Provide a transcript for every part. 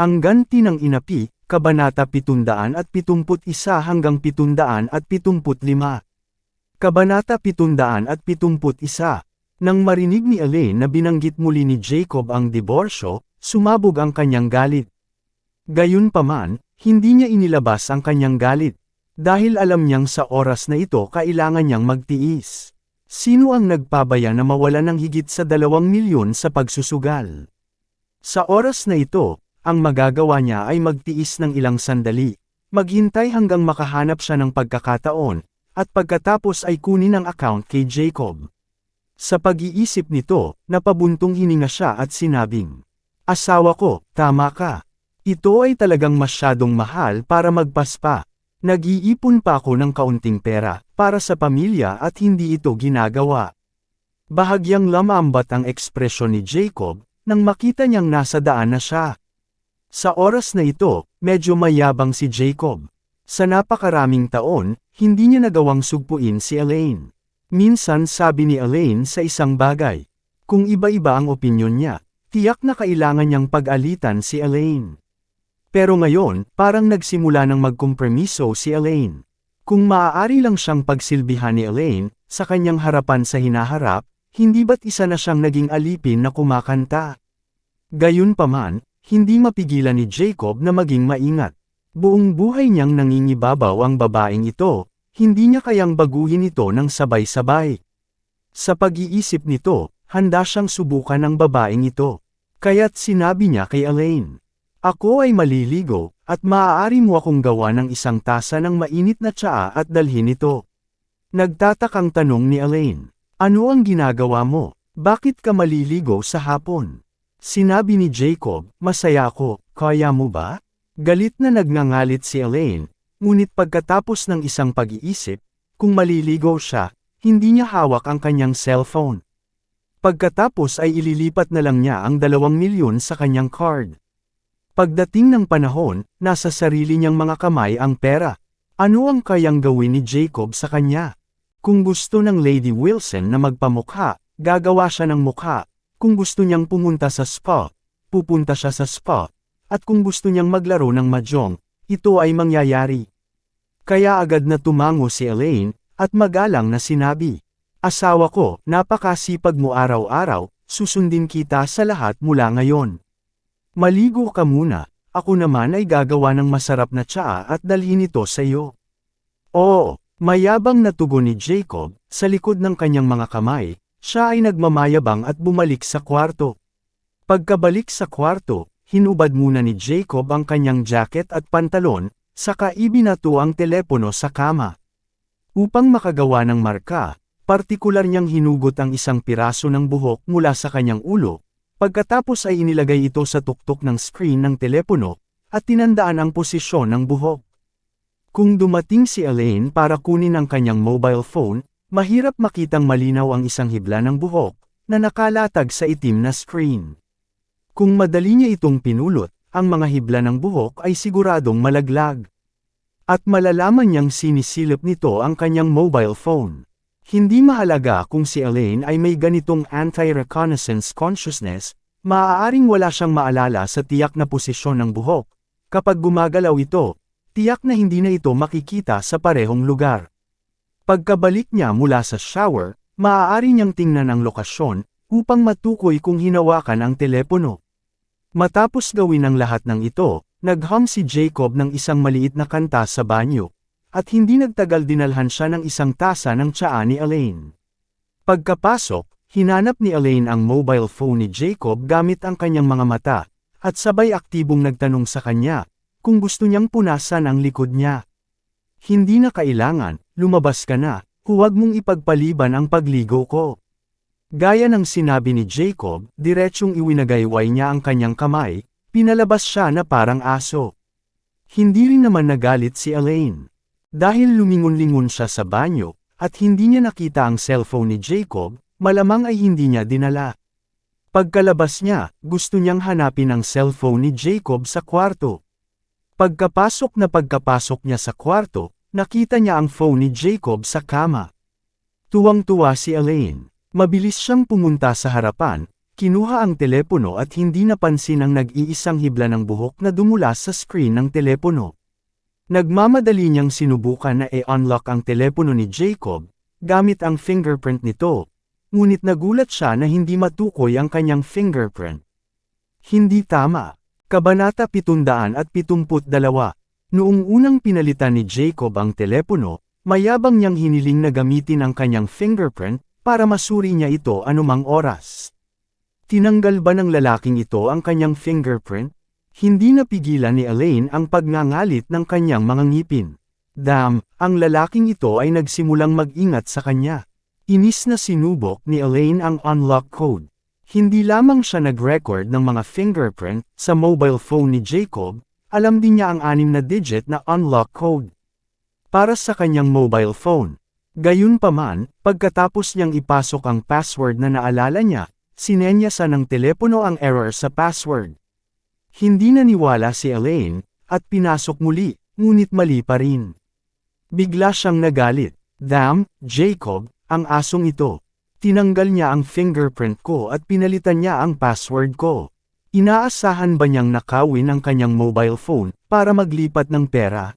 Ang ganti ng inapi, Kabanata 771 hanggang 775. Kabanata 771 Nang marinig ni Elaine na binanggit muli ni Jacob ang diborsyo, sumabog ang kanyang galit. Gayunpaman, hindi niya inilabas ang kanyang galit. Dahil alam niyang sa oras na ito kailangan niyang magtiis. Sino ang nagpabaya na mawala ng higit sa dalawang milyon sa pagsusugal? Sa oras na ito, ang magagawa niya ay magtiis ng ilang sandali, maghintay hanggang makahanap siya ng pagkakataon, at pagkatapos ay kunin ang account kay Jacob. Sa pag-iisip nito, napabuntong hininga siya at sinabing, Asawa ko, tama ka. Ito ay talagang masyadong mahal para magpaspa. Nag-iipon pa ako ng kaunting pera, para sa pamilya at hindi ito ginagawa. Bahagyang lamambat ang ekspresyon ni Jacob, nang makita niyang nasa daan na siya. Sa oras na ito, medyo mayabang si Jacob. Sa napakaraming taon, hindi niya nagawang sugpuin si Elaine. Minsan sabi ni Elaine sa isang bagay. Kung iba-iba ang opinyon niya, tiyak na kailangan niyang pag-alitan si Elaine. Pero ngayon, parang nagsimula ng magkompromiso si Elaine. Kung maaari lang siyang pagsilbihan ni Elaine, sa kanyang harapan sa hinaharap, hindi ba't isa na siyang naging alipin na kumakanta? Gayunpaman, hindi mapigilan ni Jacob na maging maingat. Buong buhay niyang nangingibabaw ang babaeng ito, hindi niya kayang baguhin ito ng sabay-sabay. Sa pag-iisip nito, handa siyang subukan ang babaeng ito. Kaya't sinabi niya kay Elaine, Ako ay maliligo, at maaari mo akong gawa ng isang tasa ng mainit na tsaa at dalhin ito. Nagtatakang tanong ni Elaine, Ano ang ginagawa mo? Bakit ka maliligo sa hapon? Sinabi ni Jacob, masaya ako, kaya mo ba? Galit na nagngangalit si Elaine, ngunit pagkatapos ng isang pag-iisip, kung maliligaw siya, hindi niya hawak ang kanyang cellphone. Pagkatapos ay ililipat na lang niya ang dalawang milyon sa kanyang card. Pagdating ng panahon, nasa sarili niyang mga kamay ang pera. Ano ang kayang gawin ni Jacob sa kanya? Kung gusto ng Lady Wilson na magpamukha, gagawa siya ng mukha, kung gusto niyang pumunta sa spa, pupunta siya sa spa. At kung gusto niyang maglaro ng mahjong, ito ay mangyayari. Kaya agad na tumango si Elaine, at magalang na sinabi, Asawa ko, napakasipag mo araw-araw, susundin kita sa lahat mula ngayon. Maligo ka muna, ako naman ay gagawa ng masarap na tsaa at dalhin ito sa iyo. Oo, mayabang na tugon ni Jacob, sa likod ng kanyang mga kamay, siya ay nagmamayabang at bumalik sa kwarto. Pagkabalik sa kwarto, hinubad muna ni Jacob ang kanyang jacket at pantalon, saka ibinato ang telepono sa kama. Upang makagawa ng marka, partikular niyang hinugot ang isang piraso ng buhok mula sa kanyang ulo, pagkatapos ay inilagay ito sa tuktok ng screen ng telepono, at tinandaan ang posisyon ng buhok. Kung dumating si Elaine para kunin ang kanyang mobile phone, Mahirap makitang malinaw ang isang hibla ng buhok, na nakalatag sa itim na screen. Kung madali niya itong pinulot, ang mga hibla ng buhok ay siguradong malaglag. At malalaman niyang sinisilip nito ang kanyang mobile phone. Hindi mahalaga kung si Elaine ay may ganitong anti-reconnaissance consciousness, maaaring wala siyang maalala sa tiyak na posisyon ng buhok. Kapag gumagalaw ito, tiyak na hindi na ito makikita sa parehong lugar. Pagkabalik niya mula sa shower, maaari niyang tingnan ang lokasyon, upang matukoy kung hinawakan ang telepono. Matapos gawin ang lahat ng ito, nagham si Jacob ng isang maliit na kanta sa banyo, at hindi nagtagal dinalhan siya ng isang tasa ng tsaa ni Elaine. Pagkapasok, hinanap ni Elaine ang mobile phone ni Jacob gamit ang kanyang mga mata, at sabay aktibong nagtanong sa kanya, kung gusto niyang punasan ang likod niya. Hindi na kailangan, lumabas ka na, huwag mong ipagpaliban ang pagligo ko. Gaya ng sinabi ni Jacob, diretsyong iwinagayway niya ang kanyang kamay, Pinalabas siya na parang aso. Hindi rin naman nagalit si Elaine. Dahil lumingon-lingon siya sa banyo, at hindi niya nakita ang cellphone ni Jacob, malamang ay hindi niya dinala. Pagkalabas niya, gusto niyang hanapin ang cellphone ni Jacob sa kwarto. Pagkapasok na pagkapasok niya sa kwarto, nakita niya ang phone ni Jacob sa kama. Tuwang-tuwa si Elaine. Mabilis siyang pumunta sa harapan, kinuha ang telepono at hindi napansin ang nag-iisang hibla ng buhok na dumula sa screen ng telepono. Nagmamadali niyang sinubukan na i-unlock ang telepono ni Jacob, gamit ang fingerprint nito, ngunit nagulat siya na hindi matukoy ang kanyang fingerprint. Hindi tama. Kabanata 772 Noong unang pinalitan ni Jacob ang telepono, mayabang niyang hiniling na gamitin ang kanyang fingerprint para masuri niya ito anumang oras. Tinanggal ba ng lalaking ito ang kanyang fingerprint? Hindi napigilan ni Elaine ang pagngangalit ng kanyang mga ngipin. Damn, ang lalaking ito ay nagsimulang mag-ingat sa kanya. Inis na sinubok ni Elaine ang unlock code. Hindi lamang siya nag-record ng mga fingerprint sa mobile phone ni Jacob, alam din niya ang anim na digit na unlock code. Para sa kanyang mobile phone. Gayunpaman, pagkatapos niyang ipasok ang password na naalala niya, sinenyasa ng telepono ang error sa password. Hindi naniwala si Elaine, at pinasok muli, ngunit mali pa rin. Bigla siyang nagalit. Damn, Jacob, ang asong ito. Tinanggal niya ang fingerprint ko at pinalitan niya ang password ko. Inaasahan ba niyang nakawin ang kanyang mobile phone para maglipat ng pera?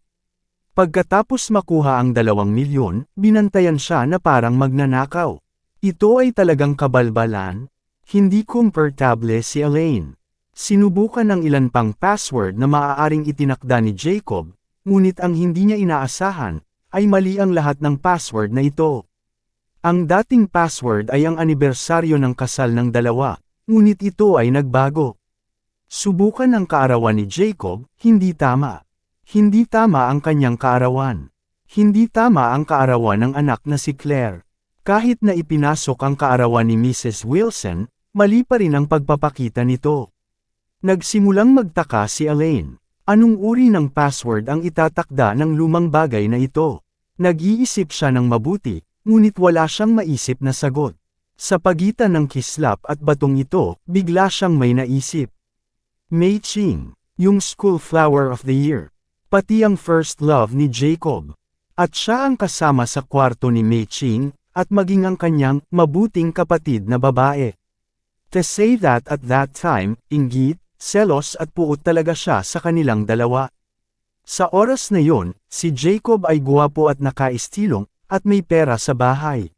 Pagkatapos makuha ang dalawang milyon, binantayan siya na parang magnanakaw. Ito ay talagang kabalbalan. Hindi komportable si Elaine. Sinubukan ng ilan pang password na maaaring itinakda ni Jacob, ngunit ang hindi niya inaasahan, ay mali ang lahat ng password na ito. Ang dating password ay ang anibersaryo ng kasal ng dalawa, ngunit ito ay nagbago. Subukan ang kaarawan ni Jacob, hindi tama. Hindi tama ang kanyang kaarawan. Hindi tama ang kaarawan ng anak na si Claire. Kahit na ipinasok ang kaarawan ni Mrs. Wilson, mali pa rin ang pagpapakita nito. Nagsimulang magtaka si Elaine. Anong uri ng password ang itatakda ng lumang bagay na ito? Nag-iisip siya ng mabuti, Ngunit wala siyang maisip na sagot. Sa pagitan ng kislap at batong ito, bigla siyang may naisip. Mei Ching, yung school flower of the year. Pati ang first love ni Jacob. At siya ang kasama sa kwarto ni Mei Ching, at maging ang kanyang mabuting kapatid na babae. To say that at that time, inggit, selos at puot talaga siya sa kanilang dalawa. Sa oras na yon, si Jacob ay guwapo at nakaistilong, at may pera sa bahay.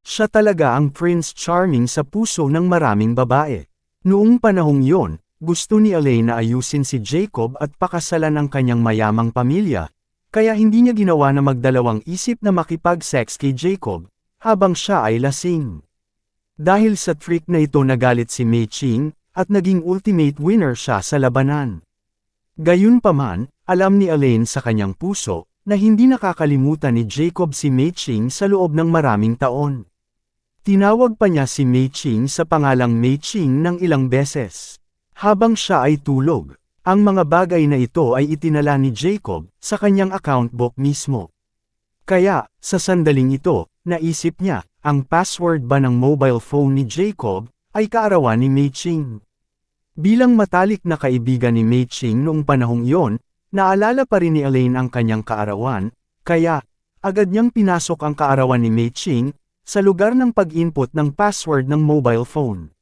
Siya talaga ang Prince Charming sa puso ng maraming babae. Noong panahong yon, gusto ni Elaine na ayusin si Jacob at pakasalan ang kanyang mayamang pamilya, kaya hindi niya ginawa na magdalawang isip na makipag-sex kay Jacob, habang siya ay lasing. Dahil sa trick na ito nagalit si Mei Ching, at naging ultimate winner siya sa labanan. Gayunpaman, alam ni Elaine sa kanyang puso, na hindi nakakalimutan ni Jacob si Mei Ching sa loob ng maraming taon. Tinawag pa niya si Mei Ching sa pangalang Mei Ching ng ilang beses. Habang siya ay tulog, ang mga bagay na ito ay itinala ni Jacob sa kanyang account book mismo. Kaya, sa sandaling ito, naisip niya, ang password ba ng mobile phone ni Jacob ay kaarawan ni Mei Ching. Bilang matalik na kaibigan ni Mei Ching noong panahong iyon, Naalala pa rin ni Elaine ang kanyang kaarawan, kaya, agad niyang pinasok ang kaarawan ni Mei Ching, sa lugar ng pag-input ng password ng mobile phone.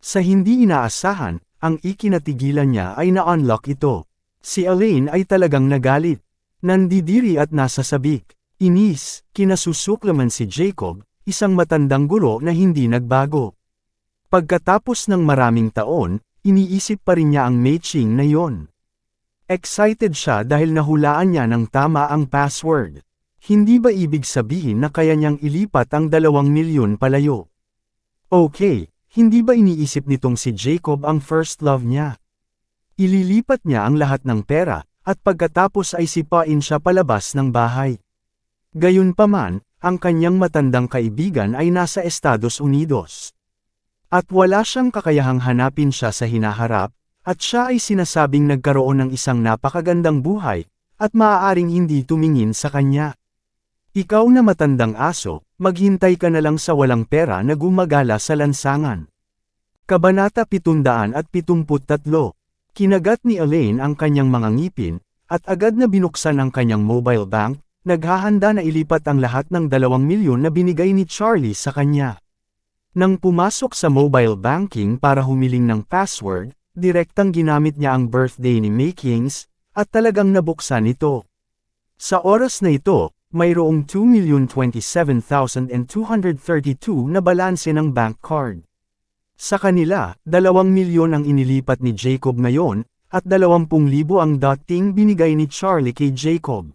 Sa hindi inaasahan, ang ikinatigilan niya ay na-unlock ito. Si Elaine ay talagang nagalit. Nandidiri at nasa sabik. Inis, kinasusuklaman si Jacob, isang matandang guro na hindi nagbago. Pagkatapos ng maraming taon, iniisip pa rin niya ang Mei Ching na yon. Excited siya dahil nahulaan niya ng tama ang password. Hindi ba ibig sabihin na kaya niyang ilipat ang dalawang milyon palayo? Okay, hindi ba iniisip nitong si Jacob ang first love niya? Ililipat niya ang lahat ng pera, at pagkatapos ay sipain siya palabas ng bahay. Gayunpaman, ang kanyang matandang kaibigan ay nasa Estados Unidos. At wala siyang kakayahang hanapin siya sa hinaharap, At siya ay sinasabing nagkaroon ng isang napakagandang buhay, at maaaring hindi tumingin sa kanya. Ikaw na matandang aso, maghintay ka na lang sa walang pera na gumagala sa lansangan. Kabanata 773 Kinagat ni Elaine ang kanyang mga ngipin, at agad na binuksan ang kanyang mobile bank, naghahanda na ilipat ang lahat ng dalawang milyon na binigay ni Charlie sa kanya. Nang pumasok sa mobile banking para humiling ng password, direktang ginamit niya ang birthday ni May Kings, at talagang nabuksan ito. Sa oras na ito, mayroong 2,027,232 na balanse ng bank card. Sa kanila, 2 milyon ang inilipat ni Jacob ngayon, at 20,000 ang dating binigay ni Charlie kay Jacob.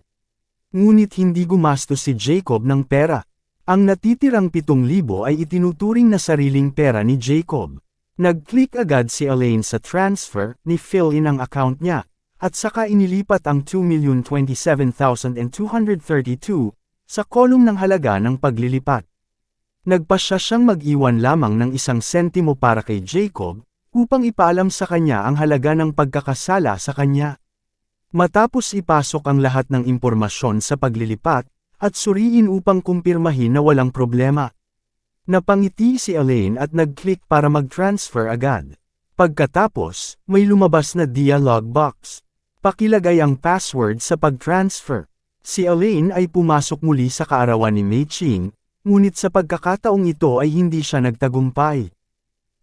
Ngunit hindi gumastos si Jacob ng pera. Ang natitirang 7,000 ay itinuturing na sariling pera ni Jacob. Nag-click agad si Elaine sa transfer, ni fill in ang account niya, at saka inilipat ang 2,027,232 sa kolum ng halaga ng paglilipat. Nagpasya siyang mag-iwan lamang ng isang sentimo para kay Jacob, upang ipaalam sa kanya ang halaga ng pagkakasala sa kanya. Matapos ipasok ang lahat ng impormasyon sa paglilipat, at suriin upang kumpirmahin na walang problema. Napangiti si Elaine at nag-click para mag-transfer agad. Pagkatapos, may lumabas na dialog box. Pakilagay ang password sa pag-transfer. Si Elaine ay pumasok muli sa kaarawan ni Mei Ching, ngunit sa pagkakataong ito ay hindi siya nagtagumpay.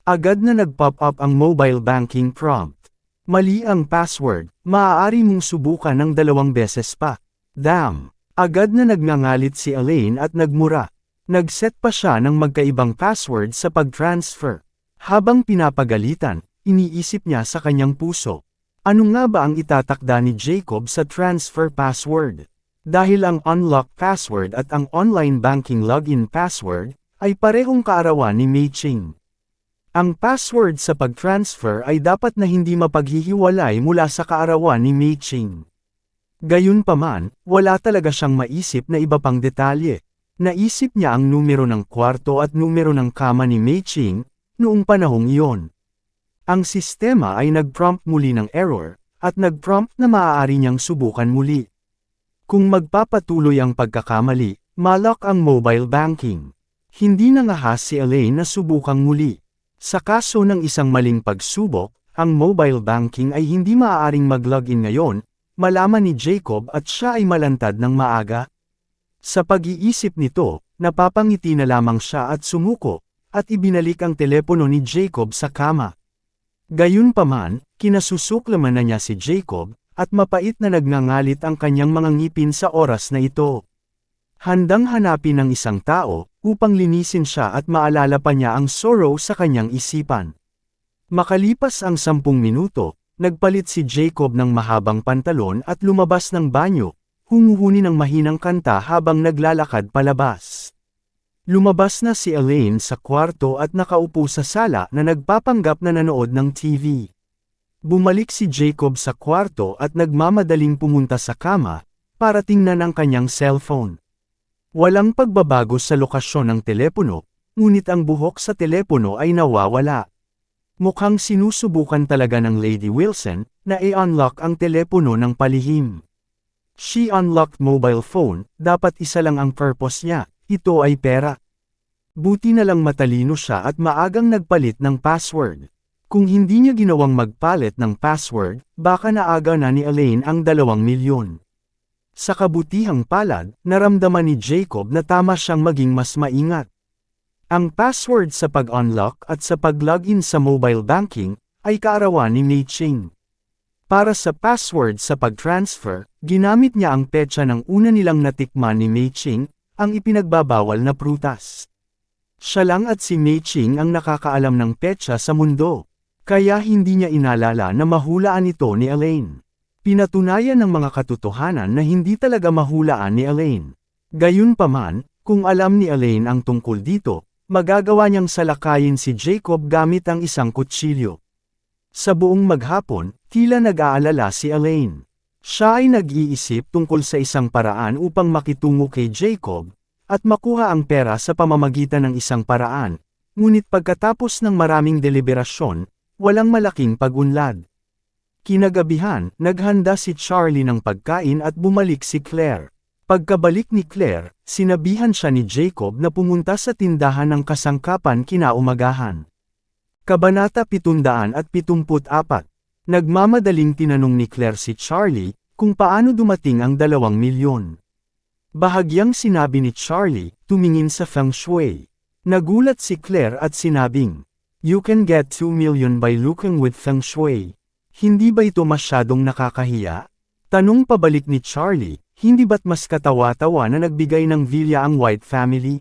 Agad na nag-pop up ang mobile banking prompt. Mali ang password, maaari mong subukan ng dalawang beses pa. Damn! Agad na nagngangalit si Elaine at nagmura. Nagset pa siya ng magkaibang password sa pag-transfer. Habang pinapagalitan, iniisip niya sa kanyang puso. Ano nga ba ang itatakda ni Jacob sa transfer password? Dahil ang unlock password at ang online banking login password ay parehong kaarawan ni Mei Ching. Ang password sa pag-transfer ay dapat na hindi mapaghihiwalay mula sa kaarawan ni Mei Ching. Gayunpaman, wala talaga siyang maisip na iba pang detalye. Naisip niya ang numero ng kwarto at numero ng kama ni Mei Ching, noong panahong iyon. Ang sistema ay nag-prompt muli ng error, at nag-prompt na maaari niyang subukan muli. Kung magpapatuloy ang pagkakamali, malak ang mobile banking. Hindi nangahas si Elaine na subukang muli. Sa kaso ng isang maling pagsubok, ang mobile banking ay hindi maaaring mag-login ngayon, malaman ni Jacob at siya ay malantad ng maaga. Sa pag-iisip nito, napapangiti na lamang siya at sumuko, at ibinalik ang telepono ni Jacob sa kama. Gayunpaman, kinasusuklaman na niya si Jacob, at mapait na nagngangalit ang kanyang mga ngipin sa oras na ito. Handang hanapin ng isang tao, upang linisin siya at maalala pa niya ang sorrow sa kanyang isipan. Makalipas ang sampung minuto, nagpalit si Jacob ng mahabang pantalon at lumabas ng banyo, humuhuni ng mahinang kanta habang naglalakad palabas. Lumabas na si Elaine sa kwarto at nakaupo sa sala na nagpapanggap na nanood ng TV. Bumalik si Jacob sa kwarto at nagmamadaling pumunta sa kama, para tingnan ang kanyang cellphone. Walang pagbabago sa lokasyon ng telepono, ngunit ang buhok sa telepono ay nawawala. Mukhang sinusubukan talaga ng Lady Wilson na i-unlock ang telepono ng palihim. She unlocked mobile phone, dapat isa lang ang purpose niya, ito ay pera. Buti na lang matalino siya at maagang nagpalit ng password. Kung hindi niya ginawang magpalit ng password, baka naaga na ni Elaine ang dalawang milyon. Sa kabutihang palad, naramdaman ni Jacob na tama siyang maging mas maingat. Ang password sa pag-unlock at sa pag-login sa mobile banking ay kaarawan ni Mei. Para sa password sa pag-transfer, ginamit niya ang petsa ng una nilang natikman ni Mei ang ipinagbabawal na prutas. Siya lang at si Mei Ching ang nakakaalam ng petsa sa mundo. Kaya hindi niya inalala na mahulaan ito ni Elaine. Pinatunayan ng mga katotohanan na hindi talaga mahulaan ni Elaine. Gayunpaman, kung alam ni Elaine ang tungkol dito, magagawa niyang salakayin si Jacob gamit ang isang kutsilyo. Sa buong maghapon, tila nag-aalala si Elaine. Siya ay nag-iisip tungkol sa isang paraan upang makitungo kay Jacob, at makuha ang pera sa pamamagitan ng isang paraan, ngunit pagkatapos ng maraming deliberasyon, Walang malaking pagunlad. Kinagabihan, naghanda si Charlie ng pagkain at bumalik si Claire. Pagkabalik ni Claire, sinabihan siya ni Jacob na pumunta sa tindahan ng kasangkapan kinaumagahan. Kabanata 774 Nagmamadaling tinanong ni Claire si Charlie, kung paano dumating ang dalawang milyon. Bahagyang sinabi ni Charlie, tumingin sa feng shui. Nagulat si Claire at sinabing, You can get 2 million by looking with feng shui. Hindi ba ito masyadong nakakahiya? Tanong pabalik ni Charlie, hindi ba't mas katawa-tawa na nagbigay ng villa ang White family?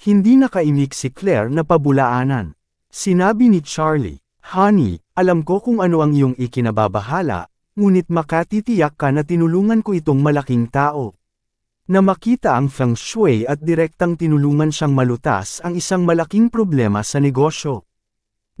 Hindi nakaimik si Claire na pabulaanan. Sinabi ni Charlie, Honey, alam ko kung ano ang iyong ikinababahala, ngunit makatitiyak ka na tinulungan ko itong malaking tao. Na makita ang feng shui at direktang tinulungan siyang malutas ang isang malaking problema sa negosyo.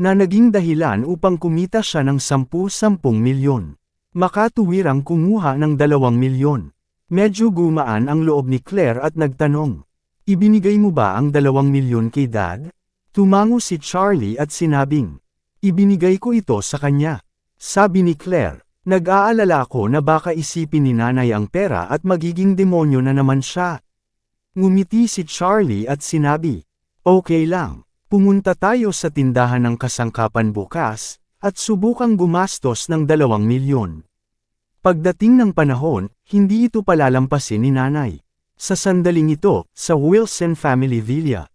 Na naging dahilan upang kumita siya ng 10-10 milyon. Makatuwirang kumuha ng 2 milyon. Medyo gumaan ang loob ni Claire at nagtanong. Ibinigay mo ba ang 2 milyon kay dad? Tumango si Charlie at sinabing, Ibinigay ko ito sa kanya. Sabi ni Claire, nag-aalala ko na baka isipin ni nanay ang pera at magiging demonyo na naman siya. Ngumiti si Charlie at sinabi, Okay lang, pumunta tayo sa tindahan ng kasangkapan bukas, at subukang gumastos ng dalawang milyon. Pagdating ng panahon, hindi ito palalampasin ni nanay. Sa sandaling ito, sa Wilson Family Villa,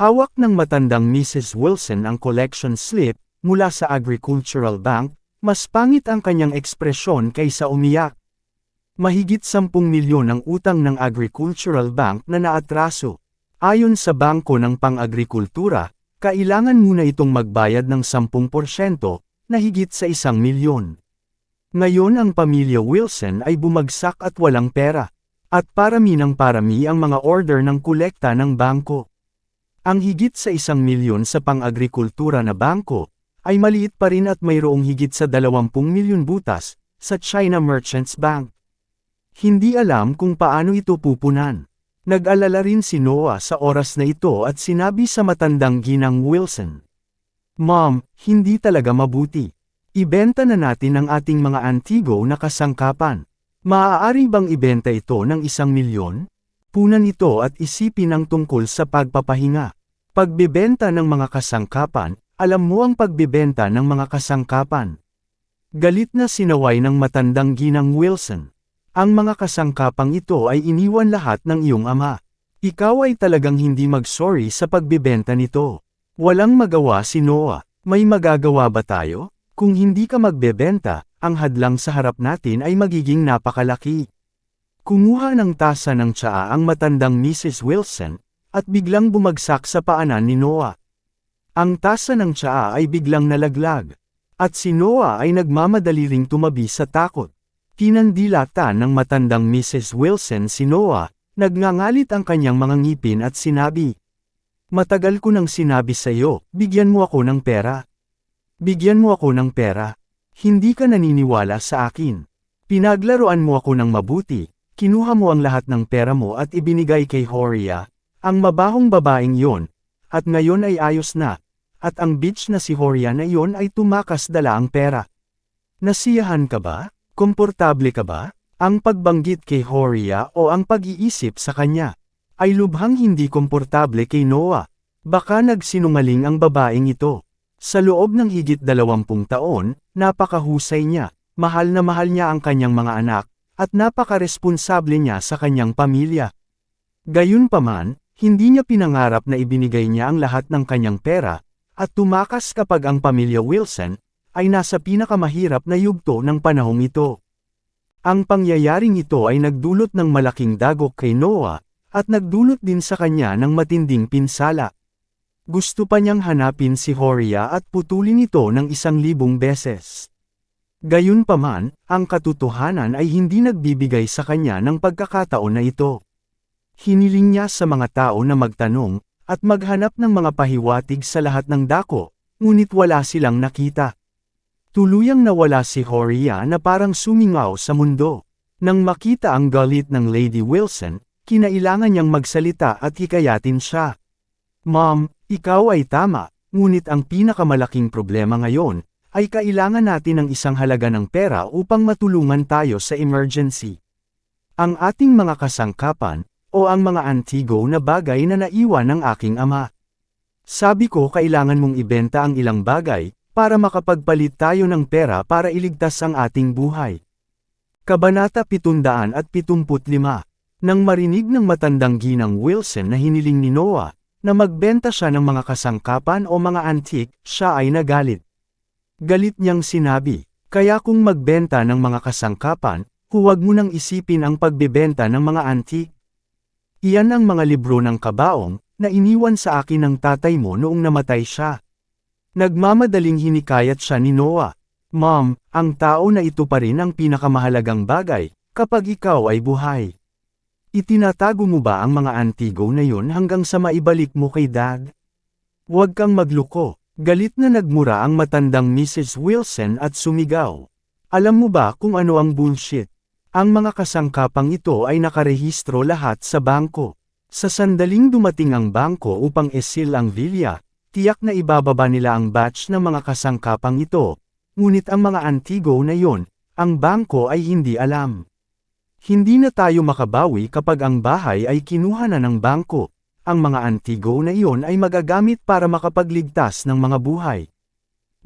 hawak ng matandang Mrs. Wilson ang collection slip, mula sa Agricultural Bank, mas pangit ang kanyang ekspresyon kaysa umiyak. Mahigit 10 milyon ang utang ng Agricultural Bank na naatraso. Ayon sa Bangko ng Pang-Agrikultura, kailangan muna itong magbayad ng 10% na higit sa isang milyon. Ngayon ang pamilya Wilson ay bumagsak at walang pera. At parami ng parami ang mga order ng kolekta ng bangko. Ang higit sa isang milyon sa pang-agrikultura na bangko, ay maliit pa rin at mayroong higit sa 20 milyon butas, sa China Merchants Bank. Hindi alam kung paano ito pupunan. Nag-alala rin si Noah sa oras na ito at sinabi sa matandang ginang Wilson. Mom, hindi talaga mabuti. Ibenta na natin ang ating mga antigo na kasangkapan. Maaari bang ibenta ito ng isang milyon? Punan ito at isipin ang tungkol sa pagpapahinga. Pagbebenta ng mga kasangkapan, alam mo ang pagbibenta ng mga kasangkapan. Galit na sinaway ng matandang ginang Wilson. Ang mga kasangkapang ito ay iniwan lahat ng iyong ama. Ikaw ay talagang hindi mag-sorry sa pagbibenta nito. Walang magawa si Noah. May magagawa ba tayo? Kung hindi ka magbebenta, ang hadlang sa harap natin ay magiging napakalaki. Kumuha ng tasa ng tsaa ang matandang Mrs. Wilson, at biglang bumagsak sa paanan ni Noah. Ang tasa ng tsaa ay biglang nalaglag. At si Noah ay nagmamadali ring tumabi sa takot. Kinandilatan ng matandang Mrs. Wilson si Noah, nagngangalit ang kanyang mga ngipin at sinabi. Matagal ko nang sinabi sa iyo, bigyan mo ako ng pera. Bigyan mo ako ng pera. Hindi ka naniniwala sa akin. Pinaglaruan mo ako ng mabuti, kinuha mo ang lahat ng pera mo at ibinigay kay Horia, ang mabahong babaeng yon, at ngayon ay ayos na, at ang bitch na si Horia na iyon ay tumakas dala ang pera. Nasiyahan ka ba? Komportable ka ba? Ang pagbanggit kay Horia o ang pag-iisip sa kanya, ay lubhang hindi komportable kay Noah. Baka nagsinungaling ang babaeng ito. Sa loob ng higit dalawampung taon, napakahusay niya, mahal na mahal niya ang kanyang mga anak, at napakaresponsable niya sa kanyang pamilya. Gayunpaman, hindi niya pinangarap na ibinigay niya ang lahat ng kanyang pera, at tumakas kapag ang pamilya Wilson, ay nasa pinakamahirap na yugto ng panahong ito. Ang pangyayaring ito ay nagdulot ng malaking dagok kay Noah, at nagdulot din sa kanya ng matinding pinsala. Gusto pa niyang hanapin si Horia at putulin ito ng isang libong beses. Gayunpaman, ang katotohanan ay hindi nagbibigay sa kanya ng pagkakataon na ito. Hiniling niya sa mga tao na magtanong, at maghanap ng mga pahiwatig sa lahat ng dako, ngunit wala silang nakita. Tuluyang nawala si Horia na parang sumingaw sa mundo. Nang makita ang galit ng Lady Wilson, kinailangan niyang magsalita at hikayatin siya. Mom, ikaw ay tama, ngunit ang pinakamalaking problema ngayon, ay kailangan natin ng isang halaga ng pera upang matulungan tayo sa emergency. Ang ating mga kasangkapan, o ang mga antigo na bagay na naiwan ng aking ama. Sabi ko kailangan mong ibenta ang ilang bagay, para makapagpalit tayo ng pera para iligtas ang ating buhay. Kabanata 775 Nang marinig ng matandang ginang Wilson na hiniling ni Noah, na magbenta siya ng mga kasangkapan o mga antik, siya ay nagalit. Galit niyang sinabi, kaya kung magbenta ng mga kasangkapan, huwag mo nang isipin ang pagbebenta ng mga antik. Iyan ang mga libro ng kabaong, na iniwan sa akin ng tatay mo noong namatay siya. Nagmamadaling hinikayat siya ni Noah. Mom, ang tao na ito pa rin ang pinakamahalagang bagay, kapag ikaw ay buhay. Itinatago mo ba ang mga antigo na yun hanggang sa maibalik mo kay dad? Huwag kang magluko. Galit na nagmura ang matandang Mrs. Wilson at sumigaw. Alam mo ba kung ano ang bullshit? Ang mga kasangkapang ito ay nakarehistro lahat sa bangko. Sa sandaling dumating ang bangko upang esil ang villa, tiyak na ibababa nila ang batch ng mga kasangkapang ito. Ngunit ang mga antigo na yon, ang bangko ay hindi alam. Hindi na tayo makabawi kapag ang bahay ay kinuha na ng bangko. Ang mga antigo na iyon ay magagamit para makapagligtas ng mga buhay.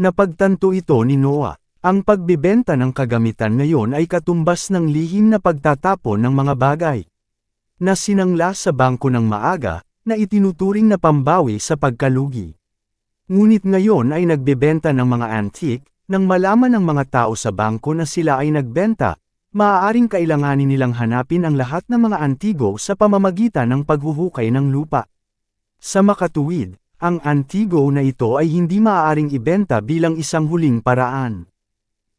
Napagtanto ito ni Noah. Ang pagbibenta ng kagamitan ngayon ay katumbas ng lihim na pagtatapon ng mga bagay. Na sinangla sa bangko ng maaga, na itinuturing na pambawi sa pagkalugi. Ngunit ngayon ay nagbebenta ng mga antique, nang malaman ng mga tao sa bangko na sila ay nagbenta, maaaring kailanganin nilang hanapin ang lahat ng mga antigo sa pamamagitan ng paghuhukay ng lupa. Sa makatuwid, ang antigo na ito ay hindi maaaring ibenta bilang isang huling paraan.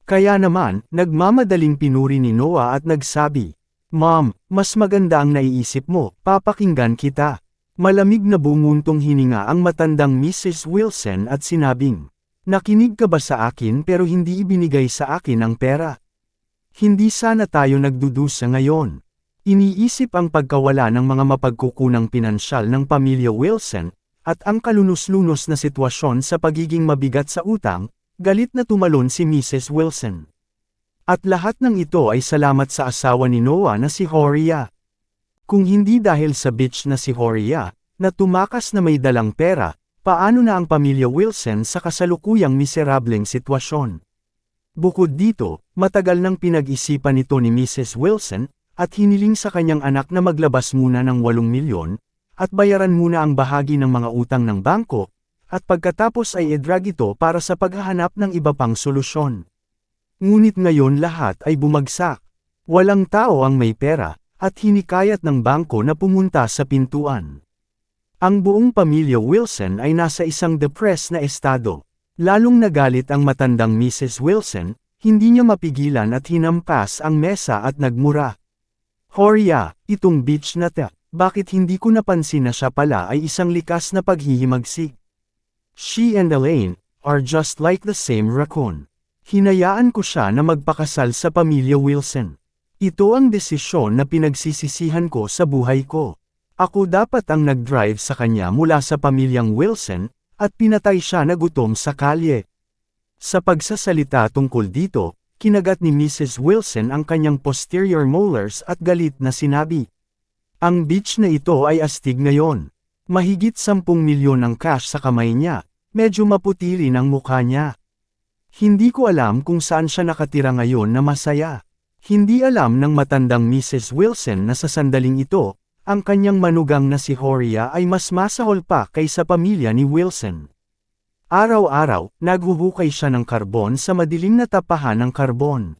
Kaya naman, nagmamadaling pinuri ni Noah at nagsabi, Mom, mas maganda ang naiisip mo, papakinggan kita. Malamig na bumuntong hininga ang matandang Mrs. Wilson at sinabing, Nakinig ka ba sa akin pero hindi ibinigay sa akin ang pera? Hindi sana tayo nagdudusa ngayon. Iniisip ang pagkawala ng mga mapagkukunang pinansyal ng pamilya Wilson, at ang kalunos-lunos na sitwasyon sa pagiging mabigat sa utang, Galit na tumalon si Mrs. Wilson. At lahat ng ito ay salamat sa asawa ni Noah na si Horia. Kung hindi dahil sa bitch na si Horia, na tumakas na may dalang pera, paano na ang pamilya Wilson sa kasalukuyang miserableng sitwasyon? Bukod dito, matagal nang pinag-isipan nito ni Mrs. Wilson, at hiniling sa kanyang anak na maglabas muna ng 8 milyon, at bayaran muna ang bahagi ng mga utang ng bangko, at pagkatapos ay idrag ito para sa paghahanap ng iba pang solusyon. Ngunit ngayon lahat ay bumagsak. Walang tao ang may pera, at hinikayat ng bangko na pumunta sa pintuan. Ang buong pamilya Wilson ay nasa isang depressed na estado. Lalong nagalit ang matandang Mrs. Wilson, hindi niya mapigilan at hinampas ang mesa at nagmura. Horia, itong bitch na ta, bakit hindi ko napansin na siya pala ay isang likas na paghihimagsik? She and Elaine, are just like the same raccoon. Hinayaan ko siya na magpakasal sa pamilya Wilson. Ito ang desisyon na pinagsisisihan ko sa buhay ko. Ako dapat ang nag-drive sa kanya mula sa pamilyang Wilson, at pinatay siya na gutom sa kalye. Sa pagsasalita tungkol dito, kinagat ni Mrs. Wilson ang kanyang posterior molars at galit na sinabi. Ang beach na ito ay astig ngayon. Mahigit 10 milyon ang cash sa kamay niya, medyo maputi rin ang mukha niya. Hindi ko alam kung saan siya nakatira ngayon na masaya. Hindi alam ng matandang Mrs. Wilson na sa sandaling ito, ang kanyang manugang na si Horia ay mas masahol pa kaysa pamilya ni Wilson. Araw-araw, naghuhukay siya ng karbon sa madilim na tapahan ng karbon.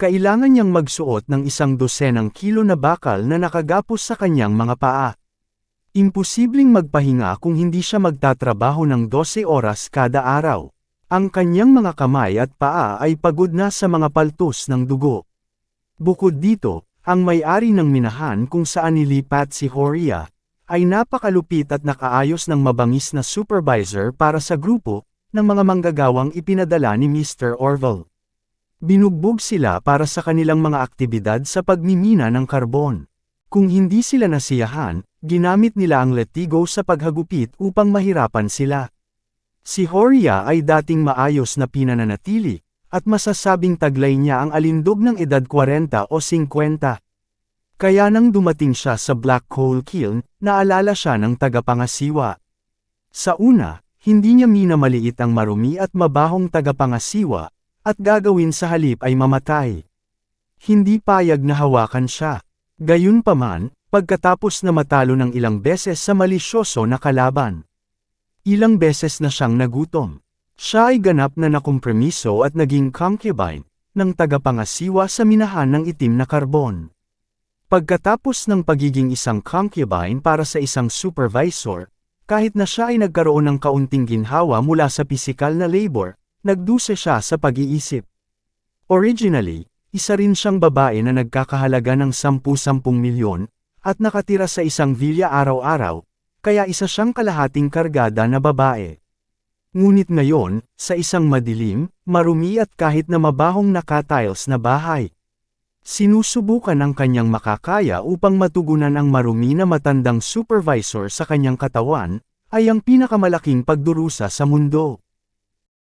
Kailangan niyang magsuot ng isang dosenang kilo na bakal na nakagapos sa kanyang mga paa. Imposibleng magpahinga kung hindi siya magtatrabaho ng 12 oras kada araw. Ang kanyang mga kamay at paa ay pagod na sa mga paltos ng dugo. Bukod dito, ang may-ari ng minahan kung saan nilipat si Horia, ay napakalupit at nakaayos ng mabangis na supervisor para sa grupo ng mga manggagawang ipinadala ni Mr. Orville. Binugbog sila para sa kanilang mga aktibidad sa pagmimina ng karbon. Kung hindi sila nasiyahan, ginamit nila ang letigo sa paghagupit upang mahirapan sila. Si Horia ay dating maayos na pinananatili, at masasabing taglay niya ang alindog ng edad 40 o 50. Kaya nang dumating siya sa Black Coal Kiln, naalala siya ng tagapangasiwa. Sa una, hindi niya minamaliit ang marumi at mabahong tagapangasiwa, at gagawin sa halip ay mamatay. Hindi payag na hawakan siya. Gayunpaman, pagkatapos na matalo ng ilang beses sa malisyoso na kalaban. Ilang beses na siyang nagutom. Siya ay ganap na nakompromiso at naging concubine, ng tagapangasiwa sa minahan ng itim na karbon. Pagkatapos ng pagiging isang concubine para sa isang supervisor, kahit na siya ay nagkaroon ng kaunting ginhawa mula sa pisikal na labor, nagduse siya sa pag-iisip. Originally, isa rin siyang babae na nagkakahalaga ng 10-10 milyon, at nakatira sa isang villa araw-araw, kaya isa siyang kalahating kargada na babae. Ngunit ngayon, sa isang madilim, marumi at kahit na mabahong nakatiles na bahay. Sinusubukan ang kanyang makakaya upang matugunan ang marumi na matandang supervisor sa kanyang katawan, ay ang pinakamalaking pagdurusa sa mundo.